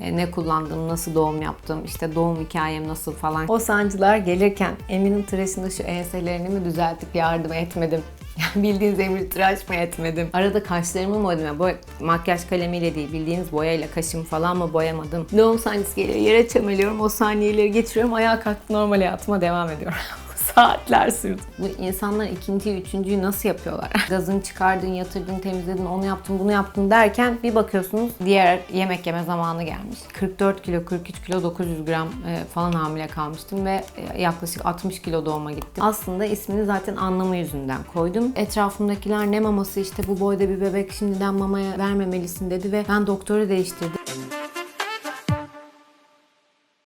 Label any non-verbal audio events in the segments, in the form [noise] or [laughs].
e, ne kullandım, nasıl doğum yaptım, işte doğum hikayem nasıl falan. O sancılar gelirken Emir'in tıraşında şu enselerini mi düzeltip yardım etmedim. [laughs] Bildiğiniz Emir tıraş mı etmedim. Arada kaşlarımı modime, boy, makyaj kalemiyle değil bildiğiniz boyayla kaşım falan mı boyamadım. Doğum sancısı geliyor, yere çömeliyorum, o saniyeleri geçiriyorum, ayağa kalktım normal hayatıma devam ediyorum. [laughs] Saatler sürdü. Bu insanlar ikinciyi, üçüncüyü nasıl yapıyorlar? [laughs] Gazını çıkardın, yatırdın, temizledin, onu yaptın, bunu yaptın derken bir bakıyorsunuz diğer yemek yeme zamanı gelmiş. 44 kilo, 43 kilo, 900 gram e, falan hamile kalmıştım ve e, yaklaşık 60 kilo doğuma gittim. Aslında ismini zaten anlamı yüzünden koydum. Etrafımdakiler ne maması işte bu boyda bir bebek şimdiden mamaya vermemelisin dedi ve ben doktoru değiştirdim.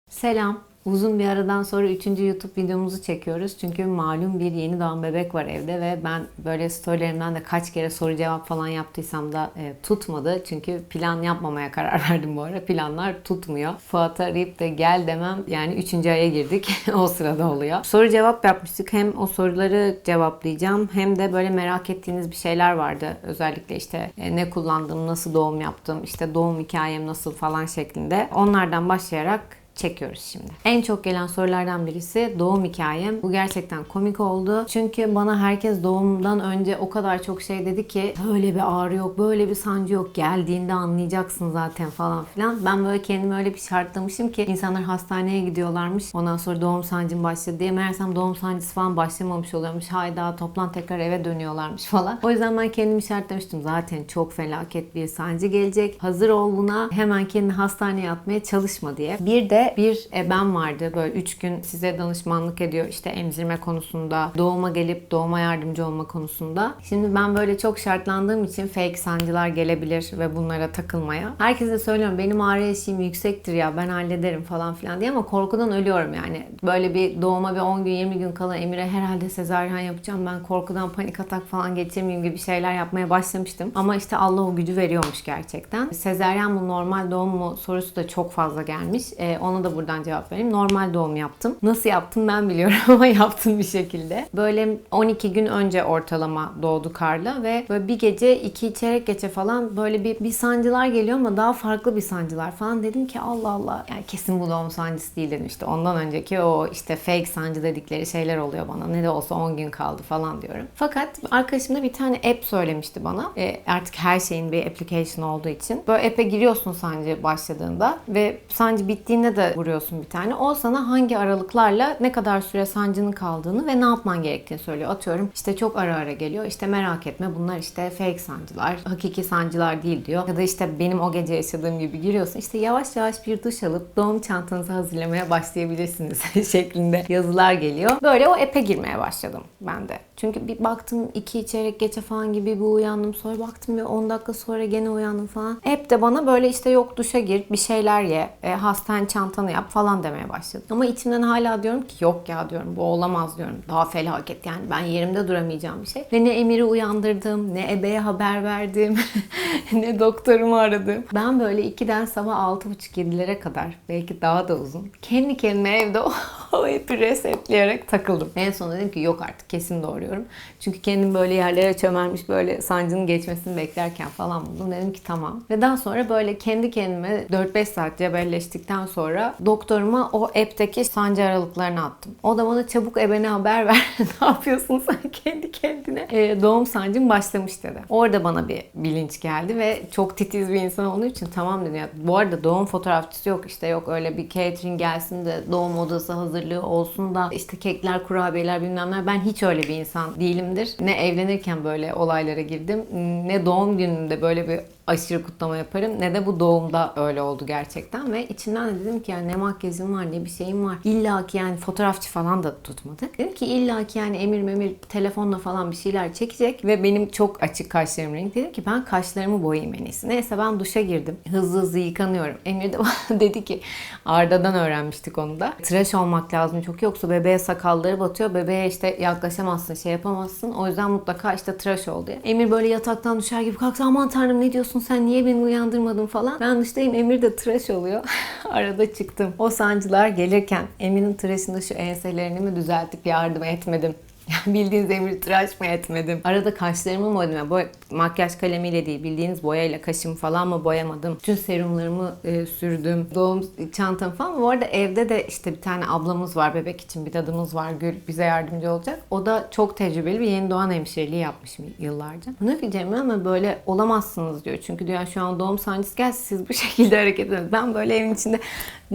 Selam. Uzun bir aradan sonra 3. YouTube videomuzu çekiyoruz. Çünkü malum bir yeni doğan bebek var evde ve ben böyle storylerimden de kaç kere soru cevap falan yaptıysam da e, tutmadı. Çünkü plan yapmamaya karar [laughs] verdim bu ara. Planlar tutmuyor. Fuat'ı arayıp da gel demem yani 3. aya girdik. [laughs] o sırada oluyor. Soru cevap yapmıştık. Hem o soruları cevaplayacağım hem de böyle merak ettiğiniz bir şeyler vardı. Özellikle işte e, ne kullandım, nasıl doğum yaptım, işte doğum hikayem nasıl falan şeklinde. Onlardan başlayarak çekiyoruz şimdi. En çok gelen sorulardan birisi doğum hikayem. Bu gerçekten komik oldu. Çünkü bana herkes doğumdan önce o kadar çok şey dedi ki böyle bir ağrı yok, böyle bir sancı yok. Geldiğinde anlayacaksın zaten falan filan. Ben böyle kendimi öyle bir şartlamışım ki insanlar hastaneye gidiyorlarmış. Ondan sonra doğum sancım başladı diye. Meğersem doğum sancısı falan başlamamış oluyormuş. Hayda toplan tekrar eve dönüyorlarmış falan. O yüzden ben kendimi şartlamıştım. Zaten çok felaket bir sancı gelecek. Hazır ol. Hemen kendini hastaneye atmaya çalışma diye. Bir de bir ebem vardı böyle 3 gün size danışmanlık ediyor işte emzirme konusunda, doğuma gelip doğuma yardımcı olma konusunda. Şimdi ben böyle çok şartlandığım için fake sancılar gelebilir ve bunlara takılmaya. Herkese söylüyorum benim ağrı eşiğim yüksektir ya ben hallederim falan filan diye ama korkudan ölüyorum yani. Böyle bir doğuma bir 10 gün 20 gün kala Emir'e herhalde sezaryen yapacağım ben korkudan panik atak falan geçirmeyeyim gibi şeyler yapmaya başlamıştım. Ama işte Allah o gücü veriyormuş gerçekten. Sezaryen mu normal doğum mu sorusu da çok fazla gelmiş. Ee, ona da buradan cevap vereyim. Normal doğum yaptım. Nasıl yaptım ben biliyorum [laughs] ama yaptım bir şekilde. Böyle 12 gün önce ortalama doğdu Karla ve böyle bir gece iki çeyrek geçe falan böyle bir, bir sancılar geliyor ama daha farklı bir sancılar falan. Dedim ki Allah Allah yani kesin bu doğum sancısı değil dedim işte. Ondan önceki o işte fake sancı dedikleri şeyler oluyor bana. Ne de olsa 10 gün kaldı falan diyorum. Fakat arkadaşım da bir tane app söylemişti bana. E, artık her şeyin bir application olduğu için. Böyle app'e giriyorsun sancı başladığında ve sancı bittiğinde de vuruyorsun bir tane. O sana hangi aralıklarla ne kadar süre sancının kaldığını ve ne yapman gerektiğini söylüyor. Atıyorum işte çok ara ara geliyor. İşte merak etme bunlar işte fake sancılar. Hakiki sancılar değil diyor. Ya da işte benim o gece yaşadığım gibi giriyorsun. İşte yavaş yavaş bir duş alıp doğum çantanızı hazırlamaya başlayabilirsiniz [laughs] şeklinde yazılar geliyor. Böyle o app'e girmeye başladım ben de. Çünkü bir baktım iki çeyrek geçe falan gibi bir uyandım. Sonra baktım bir 10 dakika sonra gene uyandım falan. Hep de bana böyle işte yok duşa gir, bir şeyler ye, e, hastane çantanı yap falan demeye başladı. Ama içimden hala diyorum ki yok ya diyorum bu olamaz diyorum. Daha felaket yani ben yerimde duramayacağım bir şey. Ve ne Emir'i uyandırdım, ne ebeye haber verdim, [laughs] ne doktorumu aradım. Ben böyle 2'den sabah 6.30-7'lere kadar belki daha da uzun. Kendi kendime evde o, [laughs] app'i resetleyerek takıldım. En son dedim ki yok artık kesin doğuruyorum. Çünkü kendim böyle yerlere çömelmiş böyle sancının geçmesini beklerken falan buldum. Dedim ki tamam. Ve daha sonra böyle kendi kendime 4-5 saat cebelleştikten sonra doktoruma o app'teki sancı aralıklarını attım. O da bana çabuk ebene haber [laughs] ver. ne yapıyorsun sen kendi kendine? Ee, doğum sancım başlamış dedi. Orada bana bir bilinç geldi ve çok titiz bir insan olduğu için tamam dedim. Ya, bu arada doğum fotoğrafçısı yok işte yok öyle bir catering gelsin de doğum odası hazırlığı olsun da işte kekler, kurabiyeler bilmem ne. Ben hiç öyle bir insan değilimdir. Ne evlenirken böyle olaylara girdim ne doğum gününde böyle bir aşırı kutlama yaparım ne de bu doğumda öyle oldu gerçekten ve içimden de dedim ki yani ne makyajım var ne bir şeyim var. İlla ki yani fotoğrafçı falan da tutmadık. Dedim ki illa ki yani Emir Memir telefonla falan bir şeyler çekecek ve benim çok açık kaşlarım renk. Dedim ki ben kaşlarımı boyayayım en iyisi. Neyse ben duşa girdim. Hızlı hızlı yıkanıyorum. Emir de bana [laughs] dedi ki Arda'dan öğrenmiştik onu da. Tıraş olmak lazım çok yoksa bebeğe sakalları batıyor. Bebeğe işte yaklaşamazsın şey yapamazsın. O yüzden mutlaka işte tıraş ol diye. Emir böyle yataktan düşer gibi kalksa aman tanrım ne diyorsun sen niye beni uyandırmadın falan. Ben dıştayım Emir de tıraş oluyor. [laughs] Arada çıktım. O sancılar gelirken Emir'in tıraşında şu enselerini mi düzeltip yardım etmedim. Yani bildiğiniz emir tıraş mı etmedim? Arada kaşlarımı modime boy makyaj kalemiyle değil bildiğiniz boyayla kaşımı falan mı boyamadım? Bütün serumlarımı e, sürdüm. Doğum çantam falan. Bu arada evde de işte bir tane ablamız var bebek için bir dadımız var. Gül bize yardımcı olacak. O da çok tecrübeli bir yeni doğan hemşireliği yapmış yıllarca. Ne diyeceğim ama böyle olamazsınız diyor. Çünkü diyor şu an doğum sancısı gelse siz bu [laughs] şekilde hareket edin. Ben böyle evin içinde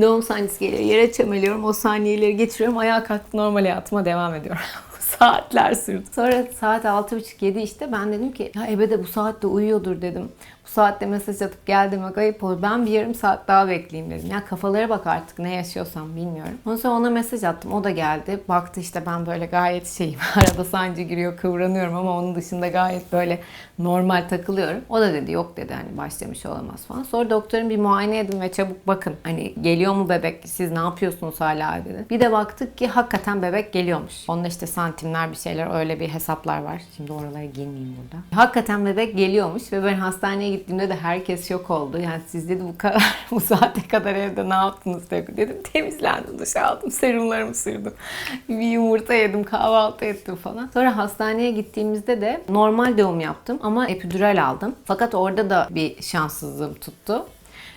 doğum sancısı geliyor. Yere çömeliyorum. O saniyeleri geçiriyorum. Ayağa kalkıp normal hayatıma devam ediyorum. [laughs] Saatler sürdü. Sonra saat 6.30-7 işte ben dedim ki ya Ebe de bu saatte uyuyordur dedim. Bu saatte mesaj atıp gel demek ayıp olur. Ben bir yarım saat daha bekleyeyim dedim. Ya kafalara bak artık ne yaşıyorsam bilmiyorum. Ondan sonra ona mesaj attım. O da geldi. Baktı işte ben böyle gayet şeyim. [laughs] Arada sancı giriyor kıvranıyorum ama onun dışında gayet böyle normal takılıyorum. O da dedi yok dedi hani başlamış olamaz falan. Sonra doktorun bir muayene edin ve çabuk bakın. Hani geliyor mu bebek siz ne yapıyorsunuz hala dedi. Bir de baktık ki hakikaten bebek geliyormuş. Onun işte santimler bir şeyler öyle bir hesaplar var. Şimdi oralara girmeyeyim burada. Hakikaten bebek geliyormuş ve ben hastaneye gittiğimde de herkes şok oldu. Yani siz dedi bu kadar [laughs] bu saate kadar evde ne yaptınız dedi. Dedim temizlendim duş aldım serumlarımı sürdüm. Bir yumurta yedim kahvaltı ettim falan. Sonra hastaneye gittiğimizde de normal doğum yaptım ama epidural aldım. Fakat orada da bir şanssızlığım tuttu.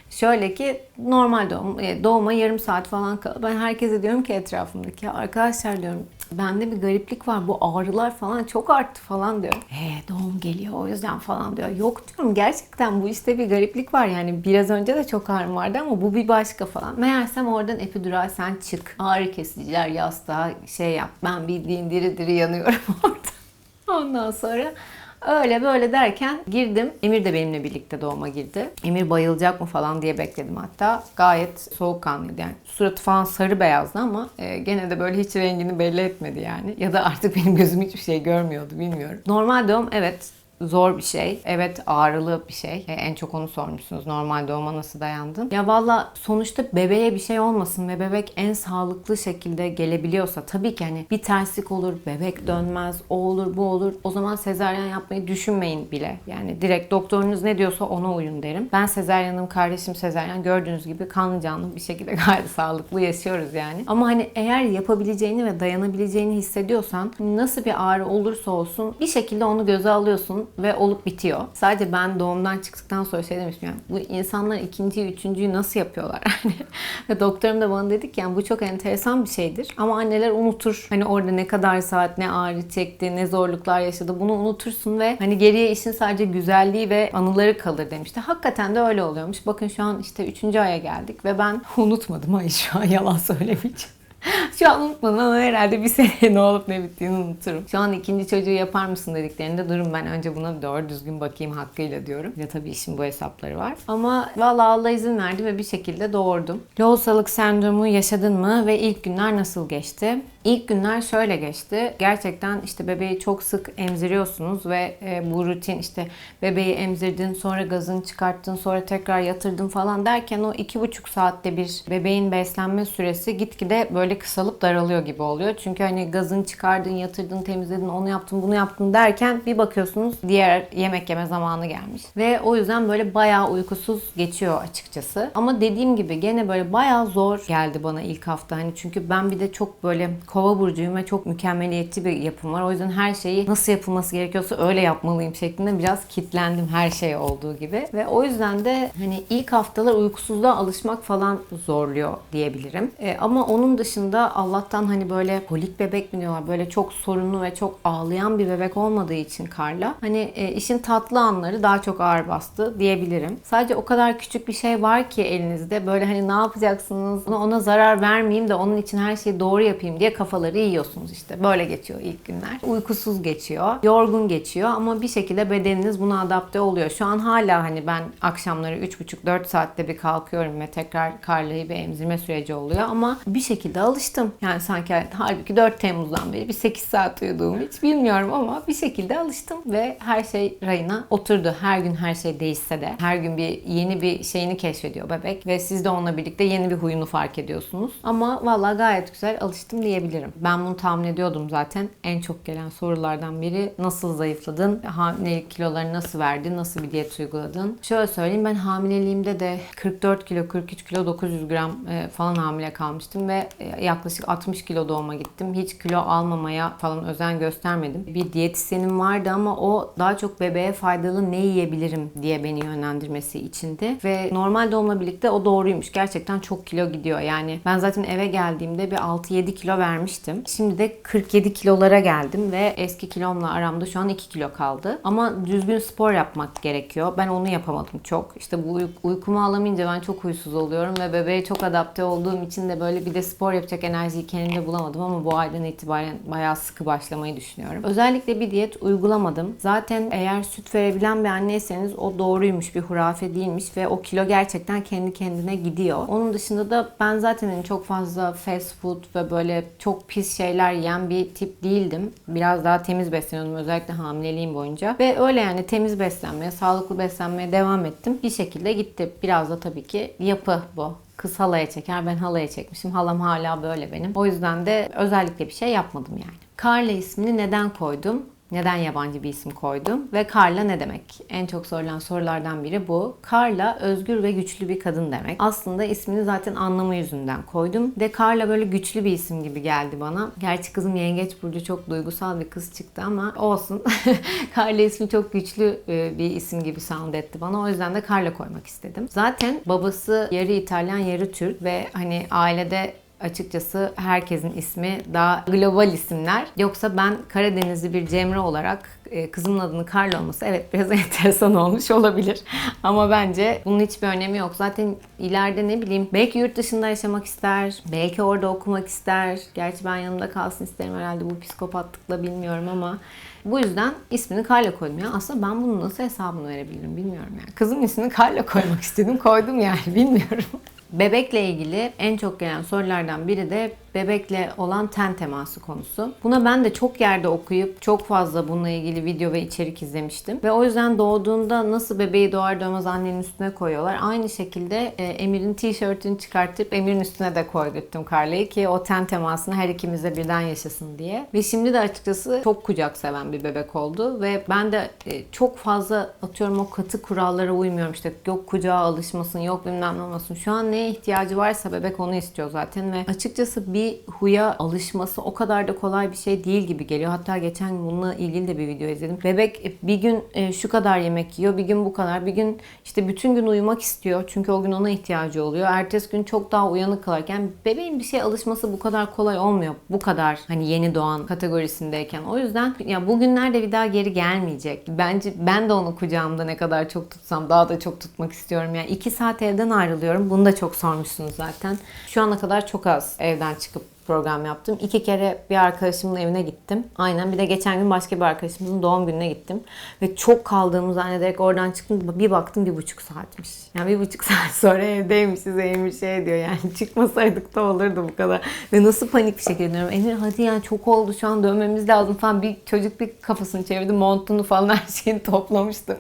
Şöyle ki normal doğum, e, doğuma yarım saat falan kal. Ben herkese diyorum ki etrafımdaki "Ya arkadaşlar diyorum bende bir gariplik var bu ağrılar falan çok arttı falan diyorum. He doğum geliyor o yüzden falan diyor. Yok diyorum gerçekten bu işte bir gariplik var yani biraz önce de çok ağrım vardı ama bu bir başka falan. Meğersem oradan epidural sen çık. Ağrı kesiciler yastığa şey yap. Ben bildiğin diri diri yanıyorum [laughs] orada. Ondan sonra Öyle böyle derken girdim. Emir de benimle birlikte doğuma girdi. Emir bayılacak mı falan diye bekledim hatta. Gayet soğukkanlıydı yani. Suratı falan sarı beyazdı ama e, gene de böyle hiç rengini belli etmedi yani. Ya da artık benim gözüm hiçbir şey görmüyordu bilmiyorum. Normal doğum evet zor bir şey. Evet ağrılı bir şey. E, en çok onu sormuşsunuz. Normal doğuma nasıl dayandın? Ya valla sonuçta bebeğe bir şey olmasın ve bebek en sağlıklı şekilde gelebiliyorsa tabii ki hani bir terslik olur, bebek dönmez, o olur, bu olur. O zaman sezaryen yapmayı düşünmeyin bile. Yani direkt doktorunuz ne diyorsa ona uyun derim. Ben sezaryenim, kardeşim sezaryen. Gördüğünüz gibi kanlı canlı bir şekilde [laughs] gayet sağlıklı yaşıyoruz yani. Ama hani eğer yapabileceğini ve dayanabileceğini hissediyorsan nasıl bir ağrı olursa olsun bir şekilde onu göze alıyorsun ve olup bitiyor. Sadece ben doğumdan çıktıktan sonra şey demiştim yani bu insanlar ikinciyi, üçüncüyü nasıl yapıyorlar yani. [laughs] ve doktorum da bana dedi ki yani bu çok enteresan bir şeydir. Ama anneler unutur. Hani orada ne kadar saat ne ağrı çekti, ne zorluklar yaşadı bunu unutursun ve hani geriye işin sadece güzelliği ve anıları kalır demişti. Hakikaten de öyle oluyormuş. Bakın şu an işte üçüncü aya geldik ve ben [laughs] unutmadım. Hayır şu an yalan söylemeyeceğim. [laughs] Şu an unutmadım ama herhalde bir sene ne olup ne bittiğini unuturum. Şu an ikinci çocuğu yapar mısın dediklerinde durun ben önce buna doğru düzgün bakayım hakkıyla diyorum. Ya tabii işin bu hesapları var. Ama valla Allah izin verdi ve bir şekilde doğurdum. Lohusalık sendromu yaşadın mı ve ilk günler nasıl geçti? İlk günler şöyle geçti. Gerçekten işte bebeği çok sık emziriyorsunuz ve e, bu rutin işte bebeği emzirdin, sonra gazını çıkarttın, sonra tekrar yatırdın falan derken o iki buçuk saatte bir bebeğin beslenme süresi gitgide böyle kısalıp daralıyor gibi oluyor. Çünkü hani gazını çıkardın, yatırdın, temizledin, onu yaptın, bunu yaptın derken bir bakıyorsunuz diğer yemek yeme zamanı gelmiş. Ve o yüzden böyle bayağı uykusuz geçiyor açıkçası. Ama dediğim gibi gene böyle bayağı zor geldi bana ilk hafta. Hani çünkü ben bir de çok böyle kova burcuyum ve çok mükemmeliyetçi bir yapım var. O yüzden her şeyi nasıl yapılması gerekiyorsa öyle yapmalıyım şeklinde biraz kitlendim her şey olduğu gibi. Ve o yüzden de hani ilk haftalar uykusuzluğa alışmak falan zorluyor diyebilirim. E, ama onun dışında Allah'tan hani böyle polik bebek mi diyorlar böyle çok sorunlu ve çok ağlayan bir bebek olmadığı için Karla hani e, işin tatlı anları daha çok ağır bastı diyebilirim. Sadece o kadar küçük bir şey var ki elinizde böyle hani ne yapacaksınız ona, ona zarar vermeyeyim de onun için her şeyi doğru yapayım diye kafaları yiyorsunuz işte. Böyle geçiyor ilk günler. Uykusuz geçiyor, yorgun geçiyor ama bir şekilde bedeniniz buna adapte oluyor. Şu an hala hani ben akşamları 3,5-4 saatte bir kalkıyorum ve tekrar Karla'yı bir emzirme süreci oluyor ama bir şekilde alıştım. Yani sanki halbuki 4 Temmuz'dan beri bir 8 saat uyuduğumu hiç bilmiyorum ama bir şekilde alıştım ve her şey rayına oturdu. Her gün her şey değişse de her gün bir yeni bir şeyini keşfediyor bebek ve siz de onunla birlikte yeni bir huyunu fark ediyorsunuz. Ama vallahi gayet güzel alıştım diyebilirim. Ben bunu tahmin ediyordum zaten. En çok gelen sorulardan biri nasıl zayıfladın? Hamilelik kilolarını nasıl verdin? Nasıl bir diyet uyguladın? Şöyle söyleyeyim ben hamileliğimde de 44 kilo, 43 kilo, 900 gram e, falan hamile kalmıştım ve e, yaklaşık yaklaşık 60 kilo doğuma gittim. Hiç kilo almamaya falan özen göstermedim. Bir diyetisyenim vardı ama o daha çok bebeğe faydalı ne yiyebilirim diye beni yönlendirmesi içindi. Ve normal doğumla birlikte o doğruymuş. Gerçekten çok kilo gidiyor. Yani ben zaten eve geldiğimde bir 6-7 kilo vermiştim. Şimdi de 47 kilolara geldim ve eski kilomla aramda şu an 2 kilo kaldı. Ama düzgün spor yapmak gerekiyor. Ben onu yapamadım çok. İşte bu uy- uykumu alamayınca ben çok huysuz oluyorum ve bebeğe çok adapte olduğum için de böyle bir de spor yapacak enerjiyi kendimde bulamadım ama bu aydan itibaren bayağı sıkı başlamayı düşünüyorum. Özellikle bir diyet uygulamadım. Zaten eğer süt verebilen bir anneyseniz o doğruymuş, bir hurafe değilmiş ve o kilo gerçekten kendi kendine gidiyor. Onun dışında da ben zaten hani çok fazla fast food ve böyle çok pis şeyler yiyen bir tip değildim. Biraz daha temiz besleniyordum özellikle hamileliğim boyunca. Ve öyle yani temiz beslenmeye, sağlıklı beslenmeye devam ettim. Bir şekilde gitti. Biraz da tabii ki yapı bu. Kız halaya çeker, ben halaya çekmişim. Halam hala böyle benim. O yüzden de özellikle bir şey yapmadım yani. Carla ismini neden koydum? Neden yabancı bir isim koydum? Ve Carla ne demek? En çok sorulan sorulardan biri bu. Carla özgür ve güçlü bir kadın demek. Aslında ismini zaten anlamı yüzünden koydum. De Carla böyle güçlü bir isim gibi geldi bana. Gerçi kızım Yengeç Burcu çok duygusal bir kız çıktı ama olsun. [laughs] Carla ismi çok güçlü e, bir isim gibi sound etti bana. O yüzden de Carla koymak istedim. Zaten babası yarı İtalyan yarı Türk ve hani ailede açıkçası herkesin ismi daha global isimler. Yoksa ben Karadenizli bir Cemre olarak e, kızımın adının Carla olması evet biraz [laughs] enteresan olmuş olabilir. Ama bence bunun hiçbir önemi yok. Zaten ileride ne bileyim belki yurt dışında yaşamak ister, belki orada okumak ister. Gerçi ben yanımda kalsın isterim herhalde bu psikopatlıkla bilmiyorum ama bu yüzden ismini Carla koydum. Ya aslında ben bunun nasıl hesabını verebilirim bilmiyorum yani. Kızım ismini Carla koymak istedim. Koydum yani [laughs] bilmiyorum. Bebekle ilgili en çok gelen sorulardan biri de bebekle olan ten teması konusu. Buna ben de çok yerde okuyup çok fazla bununla ilgili video ve içerik izlemiştim. Ve o yüzden doğduğunda nasıl bebeği doğar doğmaz annenin üstüne koyuyorlar. Aynı şekilde e, Emir'in tişörtünü çıkartıp Emir'in üstüne de koydurttum Carla'yı ki o ten temasını her ikimiz de birden yaşasın diye. Ve şimdi de açıkçası çok kucak seven bir bebek oldu ve ben de e, çok fazla atıyorum o katı kurallara uymuyorum. İşte yok kucağa alışmasın, yok bilmem ne olmasın. Şu an neye ihtiyacı varsa bebek onu istiyor zaten ve açıkçası bir huya alışması o kadar da kolay bir şey değil gibi geliyor. Hatta geçen bununla ilgili de bir video izledim. Bebek bir gün e, şu kadar yemek yiyor, bir gün bu kadar, bir gün işte bütün gün uyumak istiyor. Çünkü o gün ona ihtiyacı oluyor. Ertesi gün çok daha uyanık kalırken bebeğin bir şeye alışması bu kadar kolay olmuyor. Bu kadar hani yeni doğan kategorisindeyken. O yüzden ya bugünlerde bir daha geri gelmeyecek. Bence ben de onu kucağımda ne kadar çok tutsam daha da çok tutmak istiyorum. Yani iki saat evden ayrılıyorum. Bunu da çok sormuşsunuz zaten. Şu ana kadar çok az evden çıkıp program yaptım. İki kere bir arkadaşımın evine gittim. Aynen bir de geçen gün başka bir arkadaşımızın doğum gününe gittim. Ve çok kaldığımı zannederek oradan çıktım. Bir baktım bir buçuk saatmiş. Yani bir buçuk [laughs] saat sonra evdeymişiz. Emir şey diyor yani [laughs] çıkmasaydık da olurdu bu kadar. Ve nasıl panik bir şekilde diyorum. Emir hadi yani çok oldu şu an dönmemiz lazım falan. Bir çocuk bir kafasını çevirdi. Montunu falan her şeyini [laughs] toplamıştı.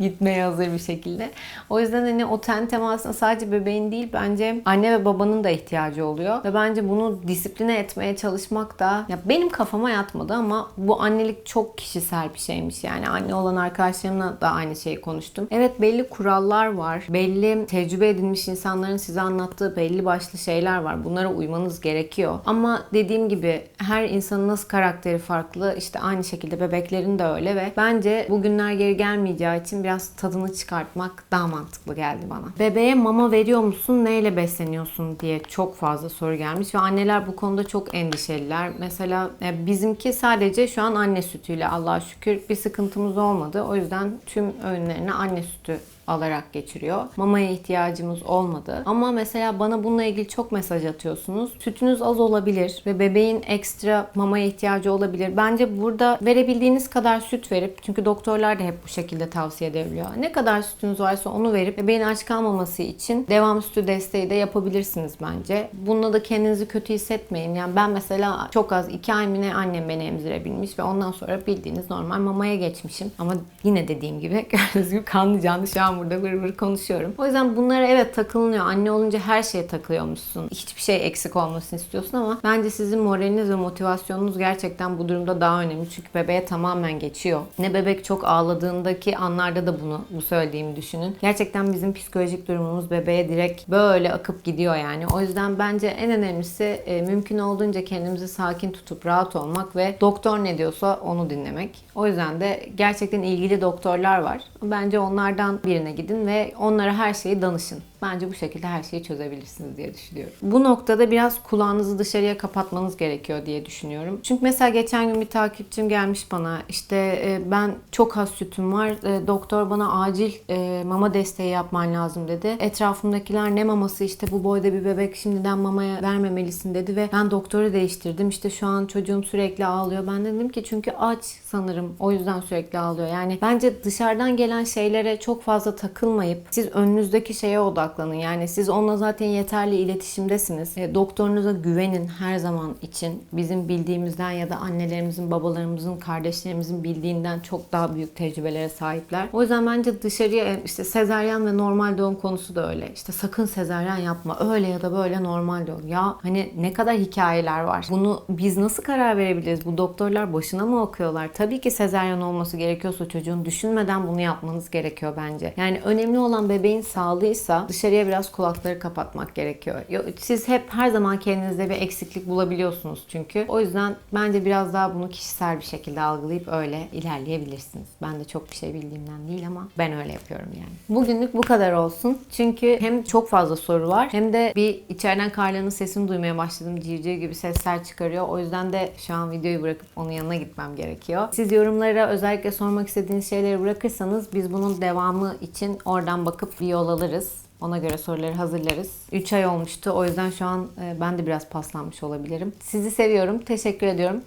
Gitmeye hazır bir şekilde. O yüzden hani o ten temasına sadece bebeğin değil bence anne ve babanın da ihtiyacı oluyor. Ve bence bunu disipline etmeye çalışmak da ya benim kafama yatmadı ama bu annelik çok kişisel bir şeymiş. Yani anne olan arkadaşlarımla da aynı şeyi konuştum. Evet belli kurallar var. Belli tecrübe edilmiş insanların size anlattığı belli başlı şeyler var. Bunlara uymanız gerekiyor. Ama dediğim gibi her insanın nasıl karakteri farklı işte aynı şekilde bebeklerin de öyle ve bence bugünler geri gelmeyeceği için biraz tadını çıkartmak daha mantıklı geldi bana. Bebeğe mama veriyor musun? Neyle besleniyorsun diye çok fazla soru gelmiş ve anneler bu konuda çok endişeliler. Mesela e, bizimki sadece şu an anne sütüyle Allah'a şükür bir sıkıntımız olmadı. O yüzden tüm öğünlerini anne sütü alarak geçiriyor. Mamaya ihtiyacımız olmadı. Ama mesela bana bununla ilgili çok mesaj atıyorsunuz. Sütünüz az olabilir ve bebeğin ekstra mamaya ihtiyacı olabilir. Bence burada verebildiğiniz kadar süt verip çünkü doktorlar da hep bu şekilde tavsiye edebiliyor. Ne kadar sütünüz varsa onu verip bebeğin aç kalmaması için devam sütü desteği de yapabilirsiniz bence. Bununla da kendinizi kötü hissetmeyin. Yani ben mesela çok az iki ay mı ne annem beni emzirebilmiş ve ondan sonra bildiğiniz normal mamaya geçmişim. Ama yine dediğim gibi [laughs] gördüğünüz gibi kanlı canlı şu an ben burada vır vır konuşuyorum. O yüzden bunlara evet takılınıyor. Anne olunca her şeye takılıyormuşsun. Hiçbir şey eksik olmasını istiyorsun ama bence sizin moraliniz ve motivasyonunuz gerçekten bu durumda daha önemli. Çünkü bebeğe tamamen geçiyor. Ne bebek çok ağladığındaki anlarda da bunu bu söylediğimi düşünün. Gerçekten bizim psikolojik durumumuz bebeğe direkt böyle akıp gidiyor yani. O yüzden bence en önemlisi e, mümkün olduğunca kendimizi sakin tutup rahat olmak ve doktor ne diyorsa onu dinlemek. O yüzden de gerçekten ilgili doktorlar var. Bence onlardan birine gidin ve onlara her şeyi danışın. Bence bu şekilde her şeyi çözebilirsiniz diye düşünüyorum. Bu noktada biraz kulağınızı dışarıya kapatmanız gerekiyor diye düşünüyorum. Çünkü mesela geçen gün bir takipçim gelmiş bana. İşte e, ben çok az sütüm var. E, doktor bana acil e, mama desteği yapman lazım dedi. Etrafımdakiler ne maması işte bu boyda bir bebek şimdiden mamaya vermemelisin dedi ve ben doktoru değiştirdim. İşte şu an çocuğum sürekli ağlıyor. Ben de dedim ki çünkü aç sanırım. O yüzden sürekli ağlıyor. Yani bence dışarıdan gelen şeylere çok fazla takılmayıp siz önünüzdeki şeye odaklanın. Yani siz onunla zaten yeterli iletişimdesiniz. E, doktorunuza güvenin her zaman için. Bizim bildiğimizden ya da annelerimizin, babalarımızın, kardeşlerimizin bildiğinden çok daha büyük tecrübelere sahipler. O yüzden bence dışarıya e, işte sezaryen ve normal doğum konusu da öyle. İşte sakın sezaryen yapma. Öyle ya da böyle normal doğum. Ya hani ne kadar hikayeler var. Bunu biz nasıl karar verebiliriz? Bu doktorlar başına mı okuyorlar? Tabii ki sezaryen olması gerekiyorsa çocuğun düşünmeden bunu yapmanız gerekiyor bence. Yani önemli olan bebeğin sağlığıysa dışarıya biraz kulakları kapatmak gerekiyor. Yo- Siz hep her zaman kendinizde bir eksiklik bulabiliyorsunuz çünkü. O yüzden bence biraz daha bunu kişisel bir şekilde algılayıp öyle ilerleyebilirsiniz. Ben de çok bir şey bildiğimden değil ama ben öyle yapıyorum yani. Bugünlük bu kadar olsun. Çünkü hem çok fazla soru var hem de bir içeriden Karla'nın sesini duymaya başladım. Civciv gibi sesler çıkarıyor. O yüzden de şu an videoyu bırakıp onun yanına gitmem gerekiyor. Siz yorumlara özellikle sormak istediğiniz şeyleri bırakırsanız biz bunun devamı için oradan bakıp bir yol alırız. Ona göre soruları hazırlarız. 3 ay olmuştu. O yüzden şu an e, ben de biraz paslanmış olabilirim. Sizi seviyorum. Teşekkür ediyorum.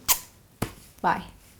Bye.